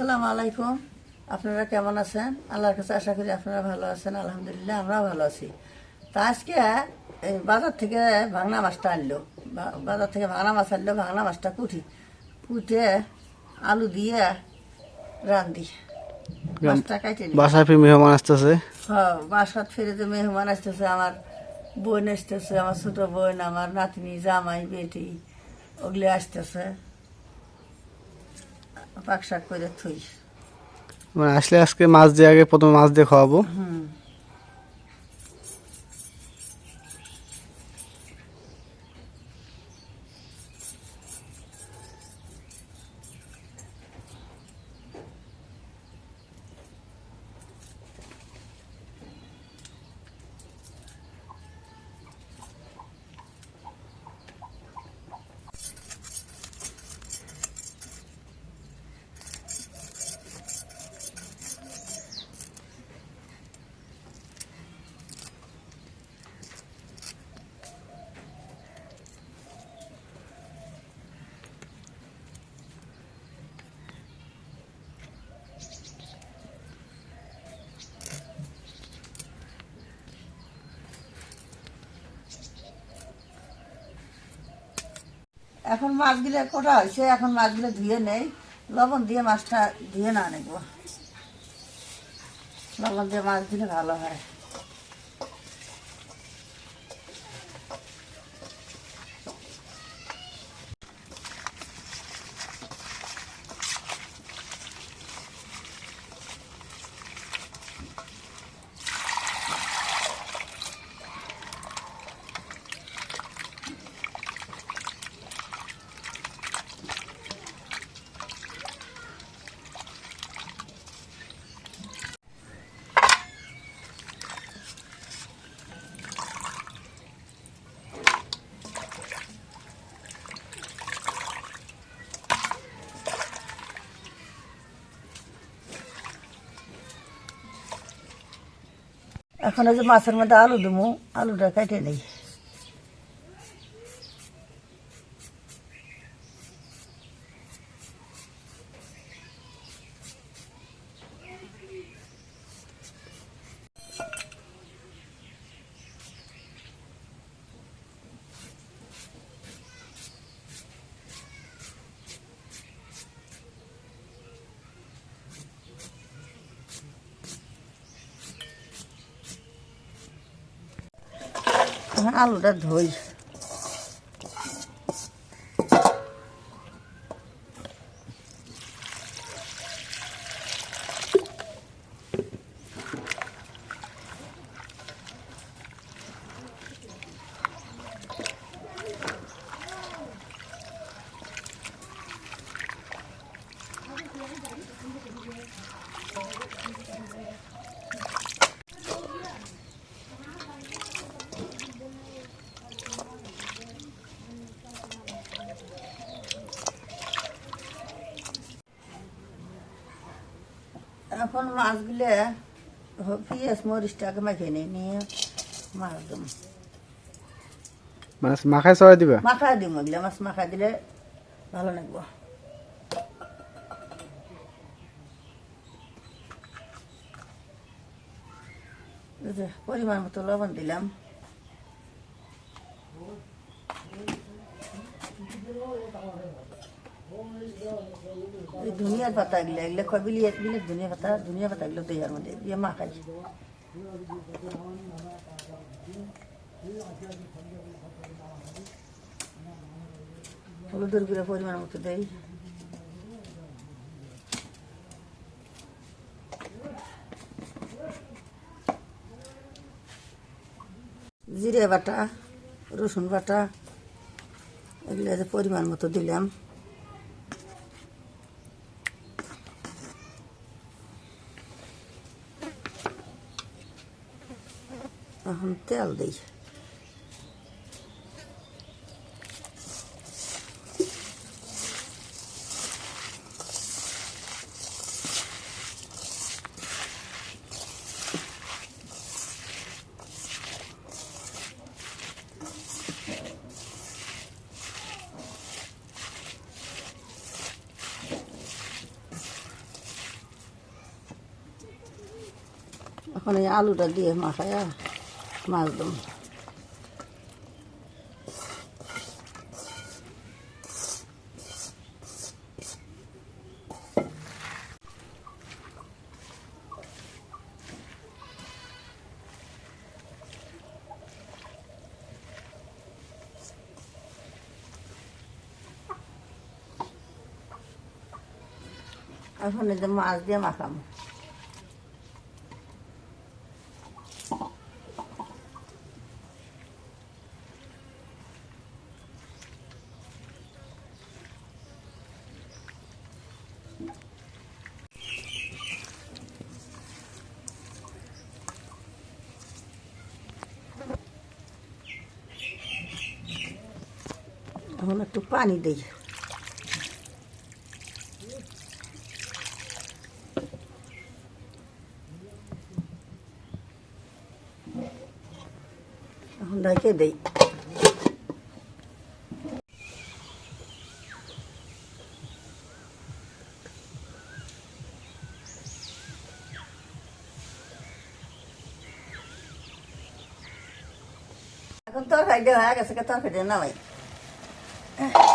আসসালামু আলাইকুম। আপনারা কেমন আছেন? আল্লাহর কাছে আশা করি আপনারা ভালো আছেন আলহামদুলিল্লাহ আমরাও ভালো আছি। তা আজকে এই বাজার থেকে ভাঙনা মাছটা আনলো। বাজার থেকে ভাঙনা মাছ আনলো ভাঙনা মাছটা কুটি কুটে আলু দিয়ে রান্ধি মাছটা কাটে নি বাসায় ফির মেহমান আসতেছে। হ্যাঁ বাসাত ফিরে যে মেহমান আসতেছে আমার বোন আসতেছে আমার ছোট বোন আমার নাতনি জামাই বেটি ওগুলি আসতেছে। পাক শাক করে থুই মানে আসলে আজকে মাছ দিয়ে আগে প্রথমে মাছ দিয়ে খাওয়াবো। হুম। এখন মাছগুলো কোটা হয়েছে, এখন মাছগুলো ধুয়ে নেই। লবণ দিয়ে মাছটা ধুয়ে না নেব। লবণ দিয়ে মাছ দিলে ভালো হয়। এখন ওই যে মাছের মধ্যে আলু দেবো আলুটা কেটে নেই। আলুটা ধুই। এখন মাছগুলো পেঁয়াজ মরিচটাকে মাখে নিই নিয়ে মাছ দেবো মাছ মাখাই চড়াই দিবা? মাখাই দিম ওগুলো মাছ মাখাই দিলে ভালো লাগিব। পরিমাণ মতো লবণ দিলাম। এই ধনিয়ার পাতা এগুলো এগুলো কয় বিলি বিলে ধনিয়া পাতা ধনিয়া পাতা এগুলো এর মধ্যে দিয়ে মাখাই। হলুদের গুঁড়ো পরিমাণ মতো দেই। জিরে বাটা, রসুন বাটা, এগুলো পরিমাণ মতো দিলাম। এখন তেল দিই এখন এই আলুটা দিয়ে মাখায় মাছ দেবো এখন এই যে মাছ দিয়ে মাখাম এখন একটু পানি দিই। এখন ঢেকে দেই। এখন তরকারি দেওয়া হয়ে গেছে তরকারি নামাই। Mm-hmm.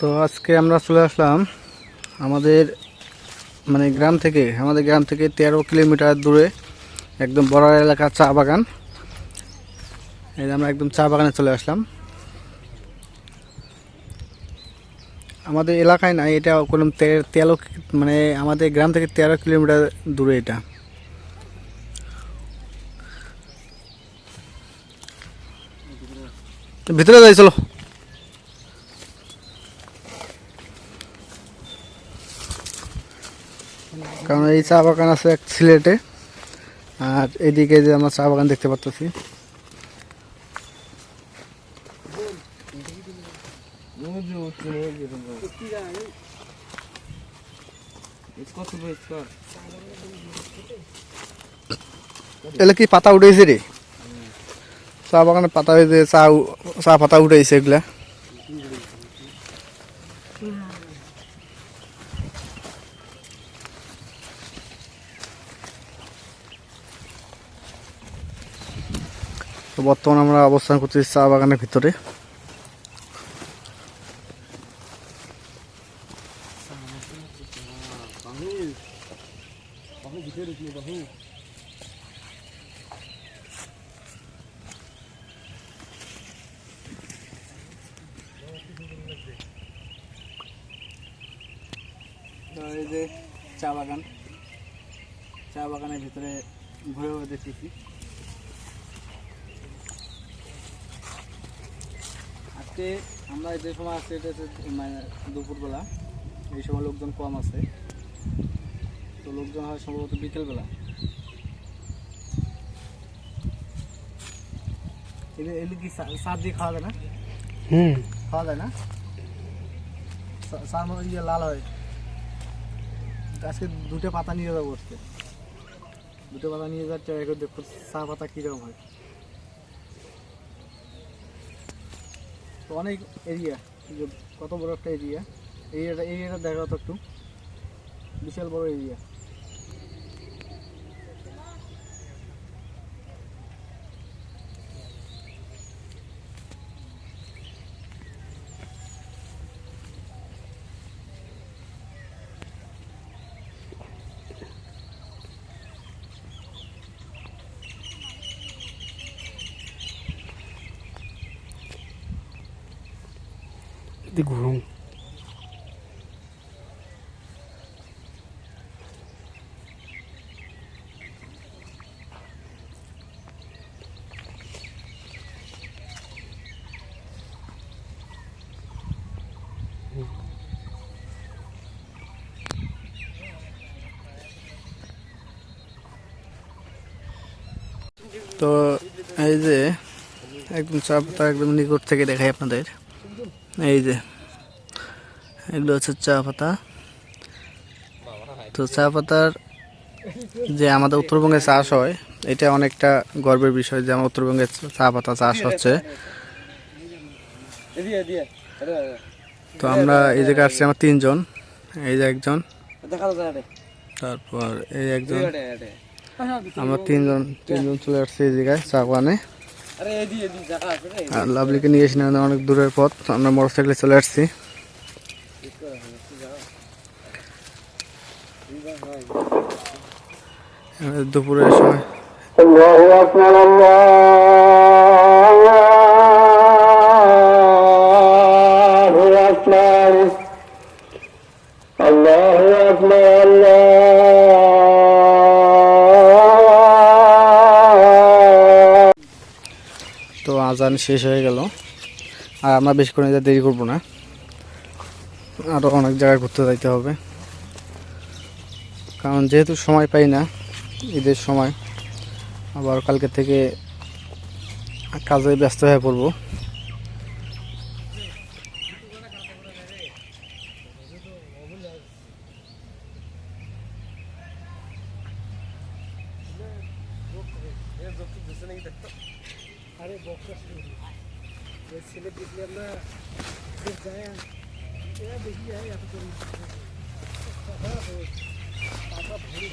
তো আজকে আমরা চলে আসলাম আমাদের মানে গ্রাম থেকে, আমাদের গ্রাম থেকে তেরো কিলোমিটার দূরে একদম বড় এলাকা চা বাগান। এই আমরা একদম চা বাগানে চলে আসলাম। আমাদের এলাকায় না এটা কোনো তেরো মানে আমাদের গ্রাম থেকে তেরো কিলোমিটার দূরে এটা। ভিতরে যাই, চলো। কারণ এই চা বাগান আছে এক সিলেটে। আর এদিকে যে আমরা চা বাগান দেখতে পাচ্ছি এগুলো কি পাতা উঠেছে রে? চা বাগানে পাতা হয়েছে, চা চা পাতা উঠেছে এগুলা তো বর্তমানে আমরা অবস্থান করছি চা বাগানের ভিতরে। এই যে চা বাগান, চা বাগানের ভিতরে ঘুরে ঘুরে দেখতেছি। আজকে আমরা যে সময় আসছি এটা হচ্ছে মানে দুপুরবেলা। এই সময় লোকজন কম আছে। তো লোকজন হয় সম্ভবত বিকেলবেলা। এগুলো কি দিয়ে খাওয়া যায় না? হুম। খাওয়া যায় না? মনে ইয়ে লাল হয়। আজকে দুটো পাতা নিয়ে যাব আজকে। দুটো পাতা নিয়ে যাওয়ার ট্রাই করে দেখো চা পাতা কীরকম হয়। তো অনেক এরিয়া কত বড় একটা এরিয়া এরিয়াটা এরিয়াটা দেখা তো একটু। বিশাল বড় এরিয়া the groom. তো এই যে একদম চাপটা একদম নিকট থেকে দেখাই আপনাদের এই যে, এগুলো হচ্ছে চা পাতা। তো চা পাতার যে আমাদের উত্তরবঙ্গে চাষ হয়, এটা অনেকটা গর্বের বিষয় যে আমার উত্তরবঙ্গে চা পাতা চাষ হচ্ছে। তো আমরা এই জায়গায় আসছি আমার তিনজন, এই যে একজন, তারপর এই একজন। আমরা তিনজন তিনজন চলে আসছি এই জায়গায় চা বাগানে। লাভলিকে নিয়ে এসে অনেক দূরের পথ। আমরা মোটর সাইকেলে চলে আসছি। দুপুরের সময়। আজান শেষ হয়ে গেল। আর আমরা বেশি করে যা দেরি করব না। আরও অনেক জায়গায় ঘুরতে যাইতে হবে। কারণ যেহেতু সময় পাই না, ঈদের সময়, আবার কালকে থেকে কাজে ব্যস্ত হয়ে পড়ব। আরে বক্সা ওই ছেলে দেখলে আমরা যায় দেখি এত টাকা ভরি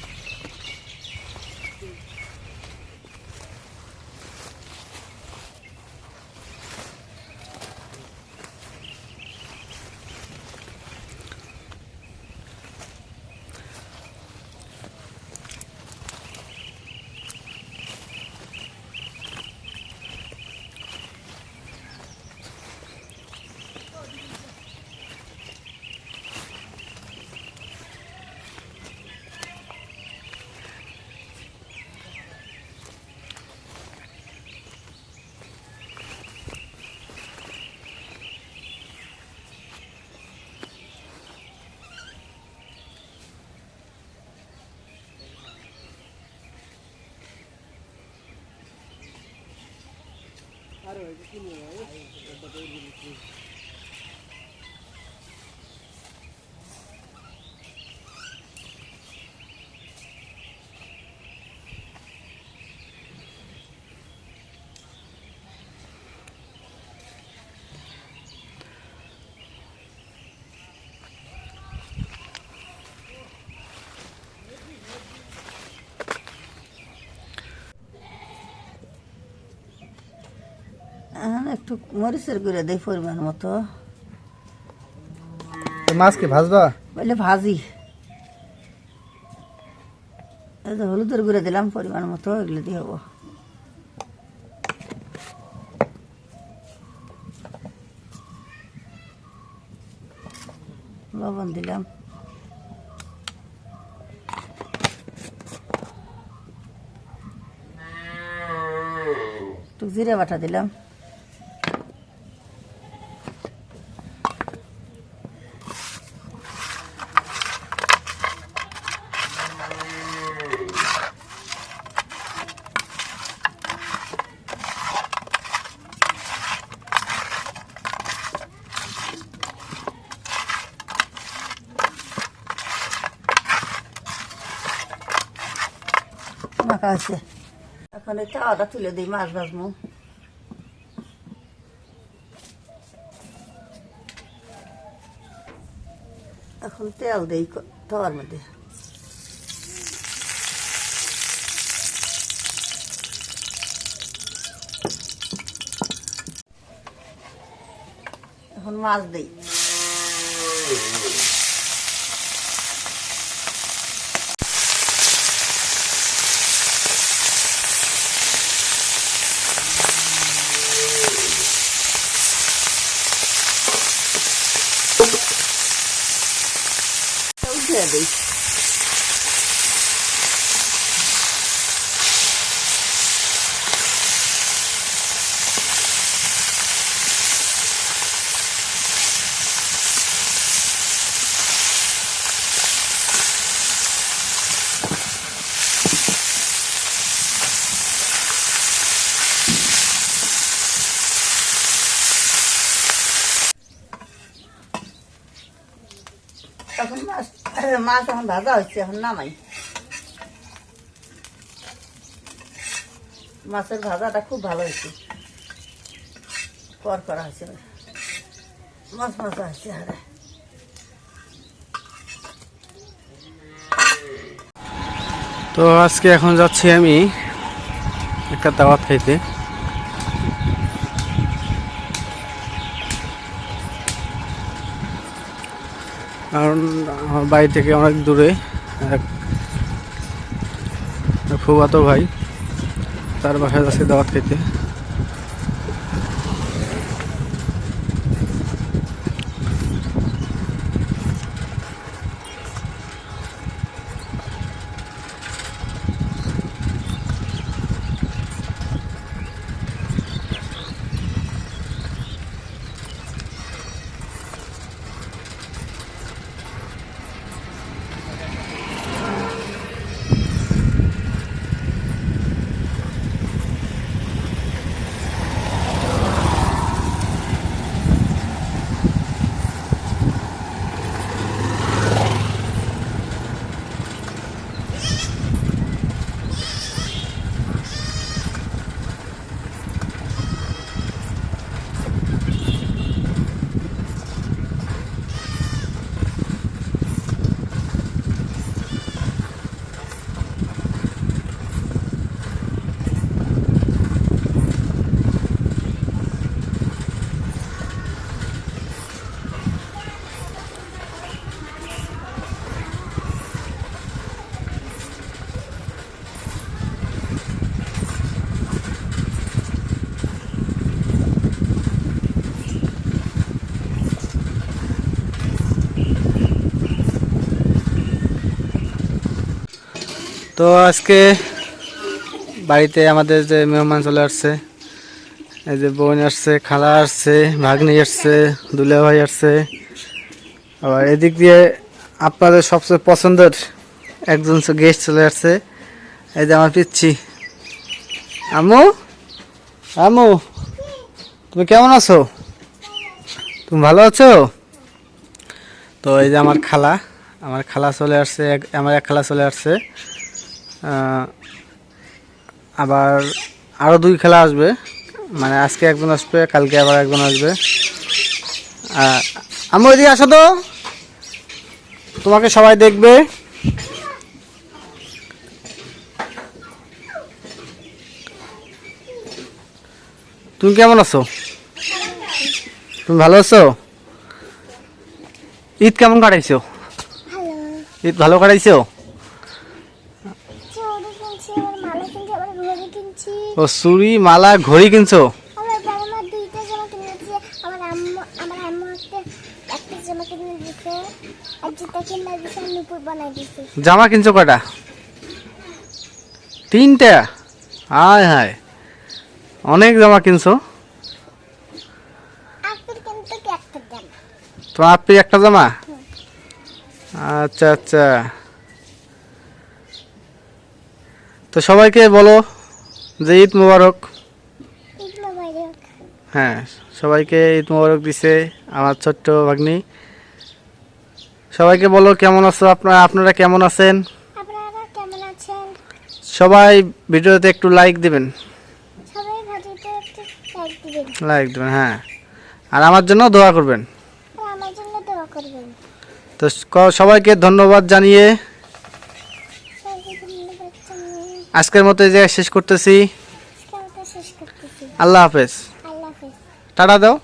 এখন একটু মরিচের গুঁড়ো দেই পরিমাণ মতো। মাছ কি ভাজবা? বলে ভাজি। হলুদের গুঁড়ো দিলাম পরিমাণ মতো এগুলো দিয়ে হব। লবণ দিলাম। একটু জিরে বাটা দিলাম। হয়েছে এখন এই তাওয়াটা তুলে দিই, মাছ ভাজবো। এখন তেল দিই তাওয়ার মধ্যে। এখন মাছ দিই। মাছ মাছ এখন ভাজা এখন মাছের ভাজাটা খুব ভালো হয়েছে। কর করা হয়েছে। মাছ মাছ হচ্ছে আরে। তো আজকে এখন যাচ্ছি আমি একটা দাওয়াত খাইতে। কারণ আমার বাড়ি থেকে অনেক দূরে এক ফুবাতো ভাই তার বাসায় যাচ্ছে দাওয়াত খাইতে তো আজকে বাড়িতে আমাদের যে মেহমান চলে আসছে, এই যে বোন আসছে, খালা আসছে, ভাগ্নি আসছে, দুলে ভাই আসছে। আবার এদিক দিয়ে আপনাদের সবচেয়ে পছন্দের একজন গেস্ট চলে আসছে, এই যে আমার পিচ্ছি। আমু আমু তুমি কেমন আছো? তুমি ভালো আছো? তো এই যে আমার খালা আমার খালা চলে আসছে আমার এক খালা চলে আসছে। আবার আরও দুই খেলা আসবে। মানে আজকে একজন আসবে কালকে আবার একজন আসবে। আমি ওইদিকে আসো তো। তোমাকে সবাই দেখবে। তুমি কেমন আছো? তুমি ভালো আছো? ঈদ কেমন কাটাইছো? ঈদ ভালো কাটাইছো চুড়ি কিনছি আবার মালা কিনছি আবার ঘড়ি কিনছি ও চুড়ি মালা ঘড়ি কিনছো? আবার বাবা দুইটা জামা কিনে দিয়েছে। আমার আম্মু আমার আম্মু একটা একটা জামা কিনে দিয়েছে। আর জুতা কিনে দিয়েছে আর নুপুর বানাই দিয়েছে। জামা কিনছো কটা? তিনটা? হায় হায়। অনেক জামা কিনছো। তোমার আপ্পির একটা জামা? আচ্ছা আচ্ছা। তো সবাইকে বলো যে ঈদ মুবারক। হ্যাঁ সবাইকে ঈদ মুবারক দিছে আমার ছোট্ট ভাগ্নি। সবাইকে বলো কেমন আছো আপনারা? আপনারা কেমন আছেন? সবাই ভিডিওতে একটু লাইক দিবেন। লাইক দিবেন। হ্যাঁ। আর আমার জন্য দোয়া করবেন। আর আমার জন্য দোয়া করবেন। তো সবাইকে ধন্যবাদ জানিয়ে সবাইকে ধন্যবাদ জানিয়ে আজকের মতো এই জায়গায় শেষ করতেছি। আল্লাহ হাফেজ। টাটা দাও।